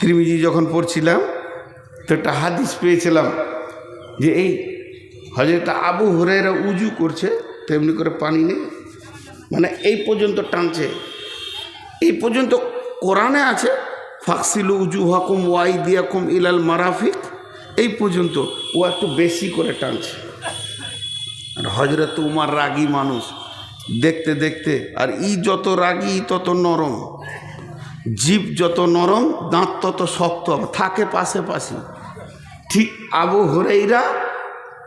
Tirmidhi যখন পড়ছিলাম, তো একটা হাদিস পেয়েছিলাম যে এই হজরত আবু হরেরা উজু করছে, তেমনি করে পানি নেই মানে এই পর্যন্ত টানছে। এই পর্যন্ত কোরআনে আছে ফাকসিলু উজু হাকুম ওয়াই দিয়াকুম ইলাল মারাফিক, এই পর্যন্ত ও একটু বেশি করে টানছে। আর হজরত উমার রাগী মানুষ, দেখতে দেখতে, আর ই যত রাগী, তত নরম। জীব যত নরম, দাঁত তত শক্ত থাকে পাশে পাশে। ঠিক আবু হরেইরা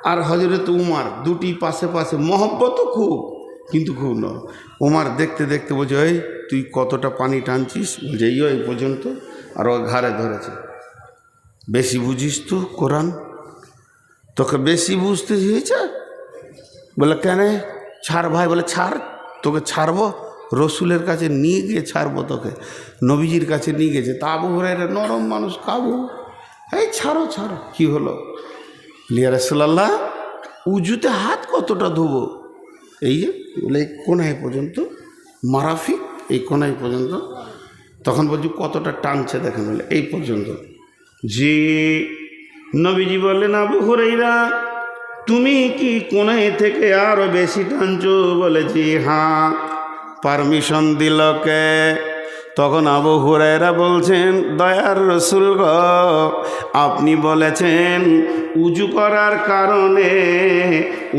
আর হজরত উমার দুটি পাশে পাশে। মহব্বত খুব, কিন্তু খুব নরম। উমার দেখতে দেখতে বলছে ওই তুই কতটা পানি টানছিস? বলছে, এই এই পর্যন্ত। আর ও ঘাড়ে ধরেছে। বেশি বুঝিস তো কোরআন। তোকে বেশি বুঝতে হয়েছে বলে, কেন? ছাড় ভাই। বলে, ছাড়, তোকে ছাড়বো? রসুলের কাছে নিয়ে গিয়ে ছাড়বো তোকে, নবীজির কাছে নিয়ে গেছে তা আবু হরাইরা নরম মানুষ কাবু এই ছাড়ো ছাড়ো। কি হলো? লিয়া রসুল্লাহ উজুতে হাত কতটা ধোবো? এই যে, বলে, এই কোনায় পর্যন্ত, মারাফিক, এই কোনায় পর্যন্ত। তখন বলছি, কতটা টানছে দেখেন। বলে, এই পর্যন্ত। যে নবীজি বললেন, আবু হরাইরা, তুমি কি কোনায় থেকে আরও বেশি টানছো? বলেছি হ্যাঁ। পারমিশন দিল কে? তখন আবু হুরায়রা বলছেন, দয়ার রসুল গ, আপনি বলেছেন উজু করার কারণে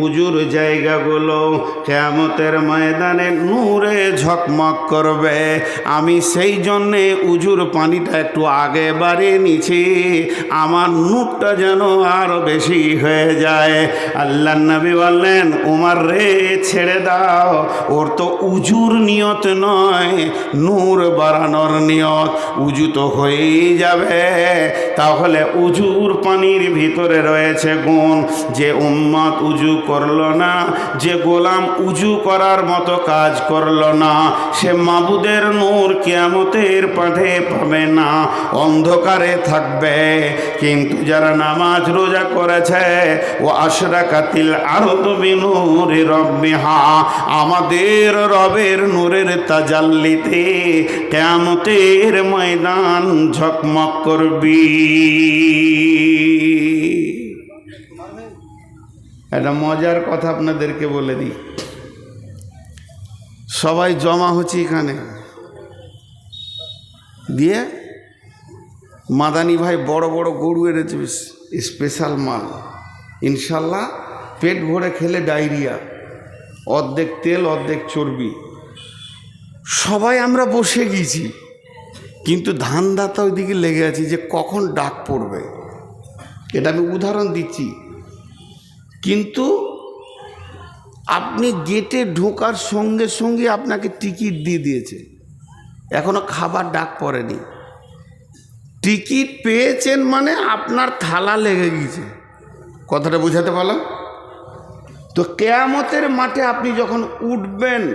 উজুর জায়গাগুলো কেমতের ময়দানে নূরে ঝকমক করবে। আমি সেই জন্যে উজুর পানিটা একটু আগে বাড়িয়ে নিছি আমার নূরটা যেন আরও বেশি হয়ে যায়। আল্লাহ নবী বললেন, উমার রে, ছেড়ে দাও। ওর তো উজুর নিয়ত নয়, নূর বাড়ানোর নিয়ত উজু তো হয়েই যাবে। তাহলে উজুর পানির ভিতরে রয়েছে গুণ। যে উম্মত উজু করল না, যে গোলাম উজু করার মতো কাজ করল না, সে মাবুদের নূর কেয়ামতের পাঠে পাবে না, অন্ধকারে থাকবে। কিন্তু যারা নামাজ রোজা করেছে, ও আশরা কাতিল আরও তো বিনুরে রব্বিহা, আমাদের রবের নূরের তাজাল্লিতে কেয়ামতের ময়দান ঝকমক করবি। একটা মজার কথা আপনাদেরকে বলে দিই। সবাই জমা হচ্ছে এখানে। দিয়ে মাদানি ভাই বড় বড় গরু এনেছে স্পেশাল মাল। ইনশাল্লাহ পেট ভরে খেলে ডায়রিয়া। অর্ধেক তেল, অর্ধেক চর্বি। সবাই আমরা বসে গিয়েছি কিন্তু ধানদাতা ওইদিকে লেগে আছি যে কখন ডাক পড়বে। এটা আমি উদাহরণ দিচ্ছি। কিন্তু আপনি গেটে ঢোকার সঙ্গে সঙ্গে আপনাকে টিকিট দিয়ে দিয়েছে। এখনও খাবার ডাক পড়েনি। টিকিট পেয়েছেন মানে আপনার থালা লেগে গিয়েছে কথাটা বোঝাতে পারলাম? তো কেয়ামতের মাঠে আপনি যখন উঠবেন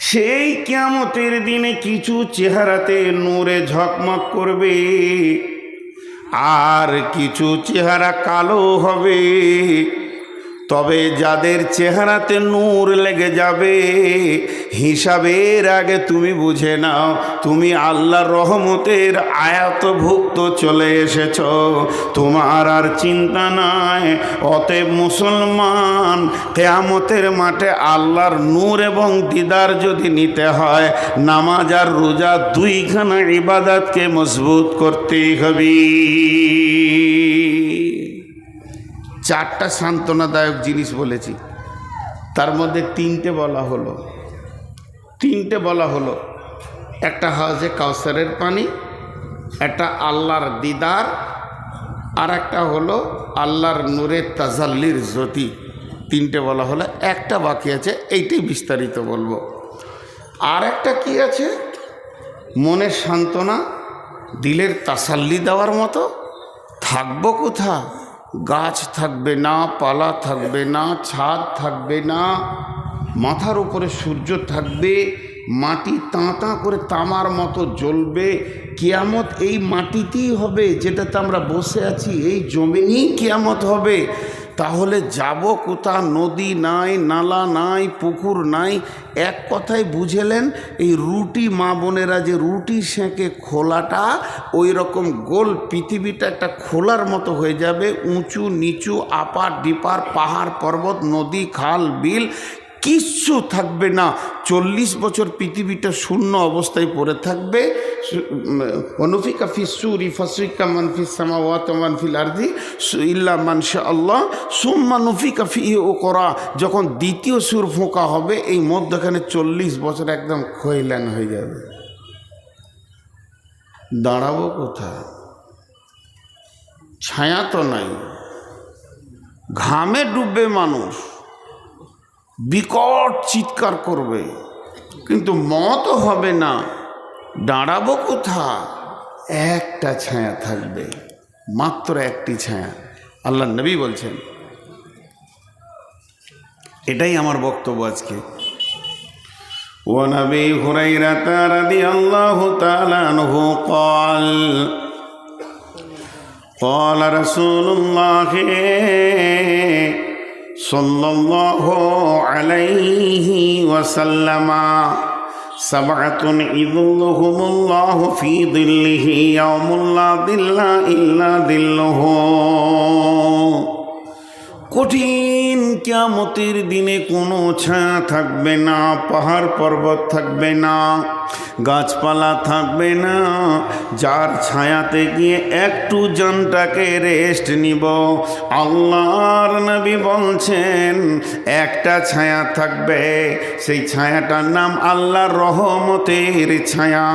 সেই কিয়ামতের দিনে কিছু চেহারাতে নূরে ঝকমক করবে আর কিছু চেহারা কালো হবে। তবে যাদের চেহারাতে নূর লেগে যাবে, হিসাবের আগে তুমি বুঝে নাও, তুমি আল্লাহর রহমতের আয়াতভুক্ত চলে এসেছ। তোমার আর চিন্তা নাই, অতএব মুসলমান, কেয়ামতের মাঠে আল্লাহর নূর এবং দিদার যদি নিতে হয়, নামাজ আর রোজা দুইখানা ইবাদাতকে মজবুত করতেই হবে। চারটা সান্ত্বনাদায়ক জিনিস বলেছি। তার মধ্যে তিনটে বলা হলো। তিনটে বলা হলো। একটা হাজে কাউসারের পানি, একটা আল্লাহর দিদার, আর একটা হলো আল্লাহর নূরের তাজাল্লির জ্যোতি। তিনটে বলা হলো। একটা বাকি আছে, এইটাই বিস্তারিত বলব। আর একটা কি আছে? মনের সান্ত্বনা, দিলের তাসাল্লি দেওয়ার মতো। থাকব কোথা গাছ থাকবে না, পালা থাকবে না, ছাদ থাকবে না, মাথার উপরে সূর্য থাকবে, মাটি তাঁতা করে তামার মতো জ্বলবে, কেয়ামত এই মাটিতেই হবে যেটাতে আমরা বসে আছি, এই জমিনেই কেয়ামত হবে। তাহলে যাব কোথা? নদী নাই, নালা নাই, পুকুর নাই। এক কথায় বুঝেলেন, এই রুটি মা বোনেরা যে রুটি সেঁকে খোলাটা ওই রকম গোল পৃথিবীটা একটা খোলার মতো হয়ে যাবে। উঁচু, নিচু, আপার, ডিপার, পাহাড়, পর্বত, নদী, খাল, বিল, কিচ্ছু থাকবে না। চল্লিশ বছর পৃথিবীটা শূন্য অবস্থায় পড়ে থাকবে। অনুফিকা ফিসুরি ফসিকা মানফি সামাওয়াত মানফিল আরদি ইল্লা মানশা আল্লাহ, সুম্মা নুফিকা ফি ও করা যখন দ্বিতীয় সুর ফোঁকা হবে, এই মধ্যখানে চল্লিশ বছর একদম খৈলান হয়ে যাবে। দাঁড়াবো কোথায়? ছায়া তো নাই। ঘামে ডুববে মানুষ, বিকট চিৎকার করবে। কিন্তু মত হবে না। দাঁড়াবো কোথা একটা ছায়া থাকবে মাত্র একটি ছায়া আল্লাহ নবী বলছেন এটাই আমার বক্তব্য আজকে ونبي هريرة رضي الله تعالى عنه قال قال رسول الله صلى الله عليه وسلم سبعة يظلهم الله في ظله يوم لا ظل إلا ظله কোটি কিয়ামতের দিনে কোনো ছায়া থাকবে না, পাহাড় পর্বত থাকবে না, গাছপালা থাকবে না। যার ছায়াতে গিয়ে একটু জনটাকে রেস্ট নিব। আল্লাহর নবী বলছেন, একটা ছায়া থাকবে। সেই ছায়াটার নাম আল্লাহর রহমতের ছায়া।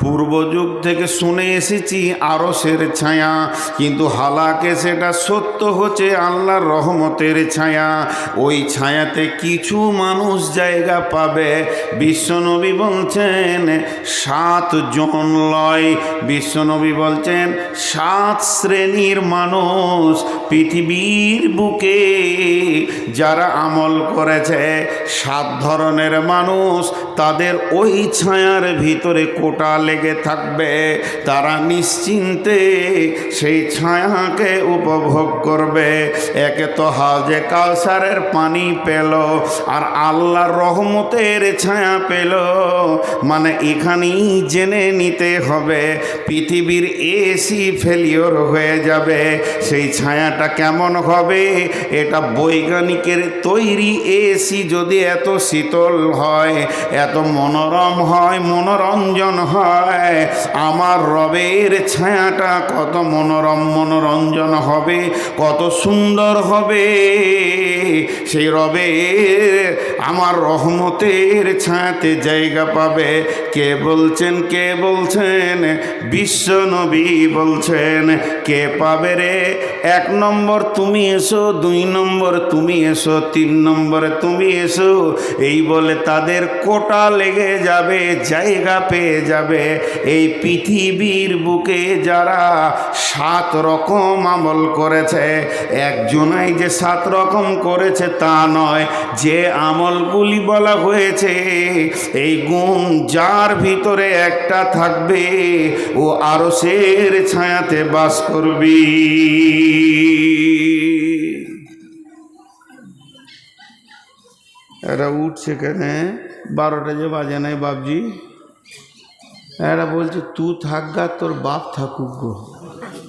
পূর্ব যুগ থেকে শুনে এসেছি আরসের ছায়া। কিন্তু হালাকে সেটা সত্য হচ্ছে আল্লাহর রহমতের ছায়া। ওই ছায়াতে কিছু মানুষ জায়গা পাবে। বিশ্বনবী বলছেন, সাত জন লয়। বিশ্বনবী বলছেন, সাত শ্রেণির মানুষ পৃথিবীর বুকে যারা আমল করেছে, সাত ধরনের মানুষ তাদের ওই ছায়ার ভিতরে কোটা লেগে থাকবে। তারা নিশ্চিন্তে সেই ছায়াকে উপভোগ করবে। একে তো হাজে কালসারের পানি পেল আর আল্লাহর রহমতের ছায়া পেল। মানে এখানেই জেনে নিতে হবে, পৃথিবীর এসি ফেলিওর হয়ে যাবে। সেই ছায়াটা কেমন হবে? এটা বৈজ্ঞানিকের তৈরি এসি যদি এত শীতল হয়, এত মনোরম হয়, মনোরঞ্জন হয়, আমার রবের ছায়াটা কত মনোরম মনোরঞ্জন হবে, কত সুন্দর হবে। সেই রবের আমার রহমতের ছায়াতে জায়গা পাবে। কে বলছেন কে বলছেন? বিশ্ব নবী বলছেন, কে পাবে রে? এক নম্বর তুমি এসো, দুই নম্বর তুমি এসো, তিন নম্বরে তুমি এসো। এই বলে তাদের কোটা লেগে যাবে, জায়গা পেয়ে যাবে। এই পৃথিবীর বুকে যারা সাত রকম আমল করেছে, একজনাই যে সাত রকম করেছে তা নয়, যে আমলগুলি বলা হয়েছে, এই গুণ যার ভিতরে একটা থাকবে, ও আরও সের ছায়াতে বাস করবি। এরা উঠছে কেন? বারোটা যে বাজে নাই বাপজি। এরা বলছে, তু থাক গা, তোর বাপ থাকুক গো।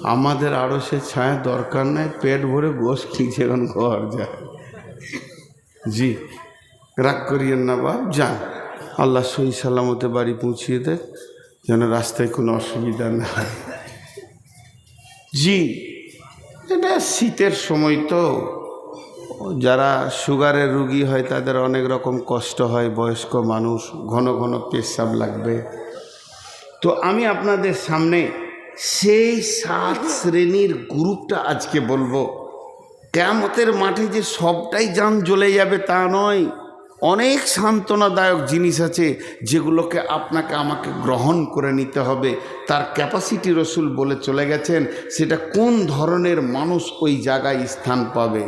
আমাদের আরও সে ছায়া দরকার নাই, পেট ভরে গোস খিচে এখন ঘর যায়। জি, রাগ করিয়েন না বাপ, যান। আল্লাহ সই সালামতে বাড়ি পৌঁছিয়ে দেয়, যেন রাস্তায় কোনো অসুবিধা না হয়। জি শীতের সময় তো যারা সুগারের রুগী হয়, তাদের অনেক রকম কষ্ট হয়, বয়স্ক মানুষ, ঘন ঘন পেশাব লাগবে। তো আমি আপনাদের সামনে সেই সাত শ্রেণির গ্রুপটা আজকে বলব। কেমতের মাঠে যে সবটাই যান জ্বলে যাবে তা নয়। অনেক সান্ত্বনাদায়ক জিনিস আছে যেগুলোকে আপনাকে আমাকে গ্রহণ করে নিতে হবে। তার ক্যাপাসিটি রসুল বলে চলে গেছেন, সেটা কোন ধরনের মানুষ ওই জায়গায় স্থান পাবে?